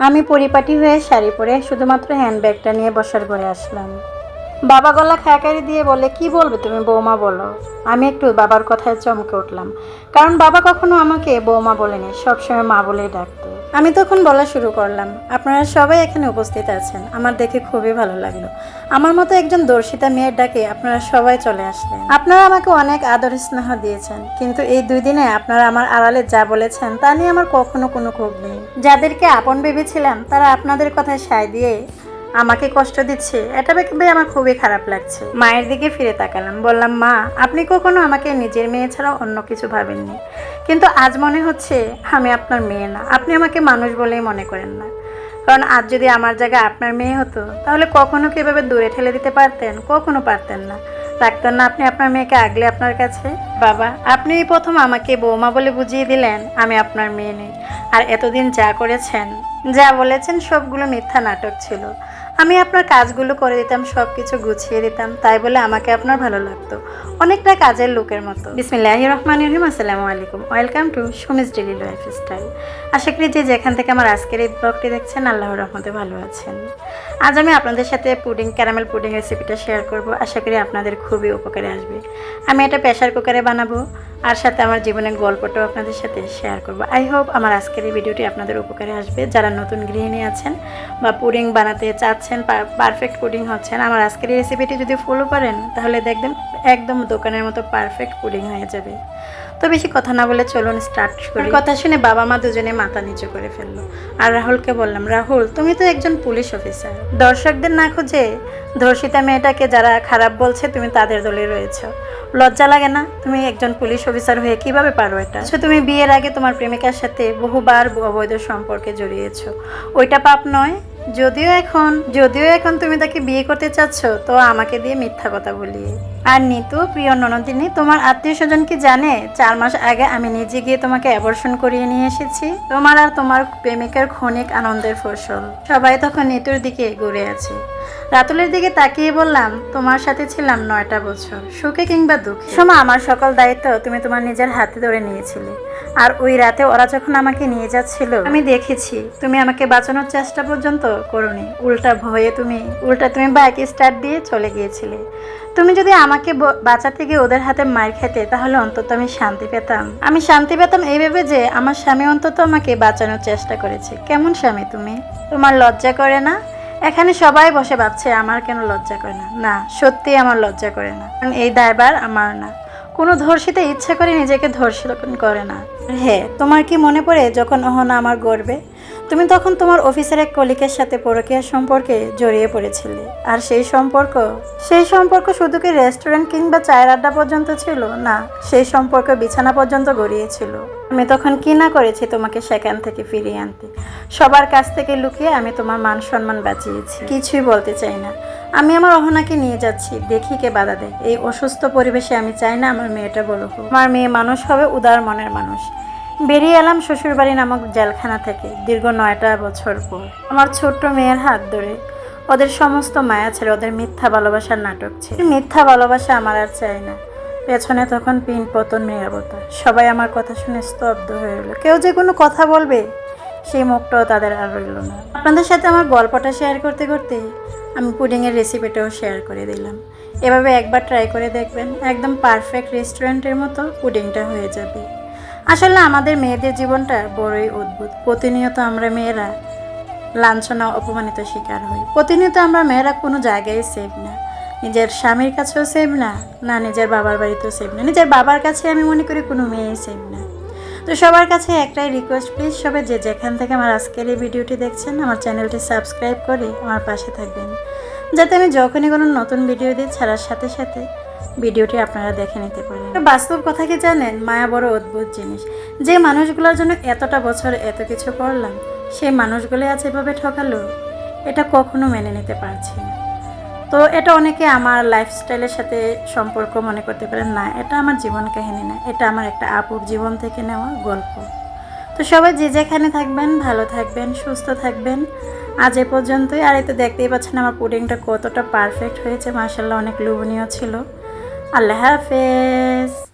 আমি পরিপাটি হয়ে শাড়ি পরে শুধুমাত্র হ্যান্ডব্যাগটা নিয়ে বসার ঘরে আসলাম। বাবা গলা খায়াকারি দিয়ে বলে, কি বলবে তুমি বৌমা বলো? আমি একটু বাবার কথায় চমকে উঠলাম। কারণ বাবা কখনো আমাকে বৌমা বলেনি, সবসময় মা বলেই ডাকতো। আমি তখন বলা শুরু করলাম, আপনারা সবাই এখানে উপস্থিত আছেন, আমার দেখে খুবই ভালো লাগল। আমার মতো একজন দর্শিতা মেয়ের ডাকে আপনারা সবাই চলে আসলেন। আপনারা আমাকে অনেক আদর স্নেহ দিয়েছেন, কিন্তু এই দুই দিনে আপনারা আমার আড়ালে যা বলেছেন, তা নিয়ে আমার কখনো কোনো ক্ষোভ নেই। যাদেরকে আপন ভেবেছিলাম, তারা আপনাদের কথায় সায় দিয়ে আমাকে কষ্ট দিচ্ছে? এটা ভেবে আমার খুবই খারাপ লাগছে। মায়ের দিকে ফিরে তাকালাম, বললাম, মা, আপনি কখনো আমাকে নিজের মেয়ে ছাড়া অন্য কিছু ভাবেননি। কিন্তু আজ মনে হচ্ছে আমি আপনার মেয়ে না। আপনি আমাকে মানুষ বলেই মনে করেন না। কারণ আজ যদি আমার জায়গায় আপনার মেয়ে হতো, তাহলে কখনো কি এভাবে দূরে ঠেলে দিতে পারতেন? কখনো পারতেন না। রাখতেন না, আপনি আপনার মেয়েকে আগলে আপনার কাছে? বাবা, আপনি প্রথম আমাকে বৌমা বলে বুঝিয়ে দিলেন, আমি আপনার মেয়ে নেই। আর এতদিন যা করেছেন, যা বলেছেন, সবগুলো মিথ্যা নাটক ছিল। আমি আপনার কাজগুলো করে দিতাম সব কিছু গুছিয়ে দিতাম, তাই বলে আমাকে আপনার ভালো লাগতো। অনেকটা কাজের লোকের মতো। বিসমিল্লাহ রহমান রহিম, আসসালামু আলাইকুম। Welcome to Sumi's daily life style আশা করি যে যেখান থেকে আমার আজকের এই ব্লগটি দেখছেন, আল্লাহর রহমতে ভালো আছেন। আজ আমি আপনাদের সাথে পুডিং ক্যারামেল পুডিং রেসিপিটা শেয়ার করব। আশা করি আপনাদের খুবই উপকারে আসবে। আমি এটা প্রেশার কুকারে বানাবো। আর সাথে আমার জীবনের গল্পটাও আপনাদের সাথে শেয়ার করব। আই হোপ আমার আজকের এই ভিডিওটি আপনাদের উপকারে আসবে। যারা নতুন গৃহিণী আছেন বা পুডিং বানাতে চাচ্ছেন পারফেক্ট পুডিং হচ্ছেন, আমার আজকের রেসিপিটি যদি ফলো করেন, তাহলে দেখবেন একদম দোকানের মতো পারফেক্ট পুডিং হয়ে যাবে। তো বেশি কথা না বলে চলুন স্টার্ট করি। কথা শুনে বাবা মা দুজনে মাথা নিচু করে ফেলল। আর রাহুলকে বললাম রাহুল তুমি তো একজন পুলিশ অফিসার দর্শকদের না খুঁজে ধর্ষিতা মেয়েটাকে যারা খারাপ বলছে তুমি তাদের দলে রয়েছো। লজ্জা লাগে না? তুমি একজন পুলিশ অফিসার হয়ে কীভাবে পারো এটা? আচ্ছা, তুমি বিয়ের আগে তোমার প্রেমিকার সাথে বহুবার অবৈধ সম্পর্কে জড়িয়েছো। ওইটা পাপ নয়। যদিও এখন যদিও এখন তুমি তাকে বিয়ে করতে চাচ্ছ, তো আমাকে দিয়ে মিথ্যা কথা বলিয়ে আর নিতু, প্রিয় ননদিনী, তোমার আত্মীয় স্বজন কি জানে? চার মাস আগে আমি নিজে গিয়ে তোমাকে অ্যাবর্শন করিয়ে নিয়ে এসেছি। তোমার আর তোমার প্রেমিকার ক্ষণিক আনন্দের ফসল। সবাই তখন নিতুর দিকে ঘুরে আছে। রাতুলের দিকে তাকিয়ে বললাম, তোমার সাথে ছিলাম নয়টা বছর, সুখে কিংবা দুঃখে? সময় আমার সকল দায়িত্ব তুমি তোমার নিজের হাতে ধরে নিয়েছিলে। আর ওই রাতে ওরা যখন আমাকে নিয়ে যাচ্ছিল, আমি দেখেছি তুমি আমাকে বাঁচানোর চেষ্টা পর্যন্ত করনি। উল্টা ভয়ে তুমি, উল্টা তুমি বাইক স্টার্ট দিয়ে চলে গিয়েছিলে। তুমি যদি আমাকে বাঁচাতে গিয়ে ওদের হাতে মার খেতে, তাহলে অন্তত আমি শান্তি পেতাম। আমি শান্তি পেতাম এই ভেবে যে আমার স্বামী অন্তত আমাকে বাঁচানোর চেষ্টা করেছে। কেমন স্বামী তুমি? তোমার লজ্জা করে না? এখানে সবাই বসে ভাবছে, আমার কেন লজ্জা করে না? না, সত্যি আমার লজ্জা করে না। কারণ এই দায়বার আমার না। কোনো ধর্ষিতে ইচ্ছা করে নিজেকে ধর্ষিত করে না। হ্যাঁ তোমার কি মনে পড়ে যখন অহনা আমার গর্বে? তুমি তখন তোমার অফিসের এক কলিকের সাথে পরকীয়া সম্পর্কে জড়িয়ে পড়েছিলে। আর সেই সম্পর্ক সেই সম্পর্ক শুধু কি রেস্টুরেন্ট কিংবা চায়ের আড্ডা পর্যন্ত ছিল? না, সেই সম্পর্ক বিছানা পর্যন্ত গড়িয়েছিল। আমি তখন কি না করেছি তোমাকে সেখান থেকে ফিরিয়ে আনতে? সবার কাছ থেকে লুকিয়ে আমি তোমার মান সম্মান বাঁচিয়েছি। কিছুই বলতে চাই না। আমি আমার অহনাকে নিয়ে যাচ্ছি। দেখি কে বাধা দেয়। এই অসুস্থ পরিবেশে আমি চাই না আমার মেয়েটা হোক আমার মেয়ে মানুষ হবে, উদার মনের মানুষ। বেরিয়ে এলাম শ্বশুরবাড়ি নামক জেলখানা থেকে, দীর্ঘ নয়টা বছর পর। আমার ছোট্ট মেয়ের হাত ধরে। ওদের সমস্ত মায়া ছেড়ে ওদের মিথ্যা ভালোবাসার নাটক ছিল মিথ্যা ভালোবাসা আমার আর চাই না। পেছনে তখন পিন পতন নিরাপত্তা সবাই আমার কথা শুনে স্তব্ধ হয়ে এলো কেউ যে কোনো কথা বলবে, সেই মুখটাও তাদের আর রইল না। আপনাদের সাথে আমার গল্পটা শেয়ার করতে করতে আমি পুডিংয়ের রেসিপিটাও শেয়ার করে দিলাম। এভাবে একবার ট্রাই করে দেখবেন, একদম পারফেক্ট রেস্টুরেন্টের মতো পুডিংটা হয়ে যাবে। আসলে আমাদের মেয়েদের জীবনটা বড়ই অদ্ভুত। প্রতিনিয়ত আমরা মেয়েরা লাঞ্ছনা, অপমানিত শিকার হই। প্রতিনিয়ত আমরা মেয়েরা কোনো জায়গায় সেভ না। নিজের স্বামীর কাছেও সেভ না না নিজের বাবার বাড়িতেও সেভ না। নিজের বাবার কাছে আমি মনে করি কোনো মেয়েই সেভ না। তো সবার কাছে একটাই রিকোয়েস্ট প্লিজ সবাই যে যেখান থেকে আমার আজকের এই ভিডিওটি দেখছেন, আমার চ্যানেলটি সাবস্ক্রাইব করে আমার পাশে থাকবেন। যাতে আমি যখনই কোনো নতুন ভিডিও দিই, ছাড়ার সাথে সাথে ভিডিওটি আপনারা দেখে নিতে পারেন। বাস্তব কথা কি জানেন? মায়া বড় অদ্ভুত জিনিস। যে মানুষগুলোর জন্য এতটা বছর এত কিছু করলাম, সেই মানুষগুলো আজ এভাবে ঠকালো, এটা কখনো মেনে নিতে পারছি না। তো এটা অনেকে আমার লাইফস্টাইলের সাথে সম্পর্ক মনে করতে পারেন, না, এটা আমার জীবন কাহিনী না, এটা আমার একটা আপুর জীবন থেকে নেওয়া গল্প। তো সবাই যে যেখানে থাকবেন, ভালো থাকবেন, সুস্থ থাকবেন। আজ এ পর্যন্তই। আর এই তো দেখতেই পাচ্ছেন আমার পুডিংটা কতটা পারফেক্ট হয়েছে মার্শাল্লাহ অনেক লোভনীয় ছিল। আল্লাহ হাফেজ।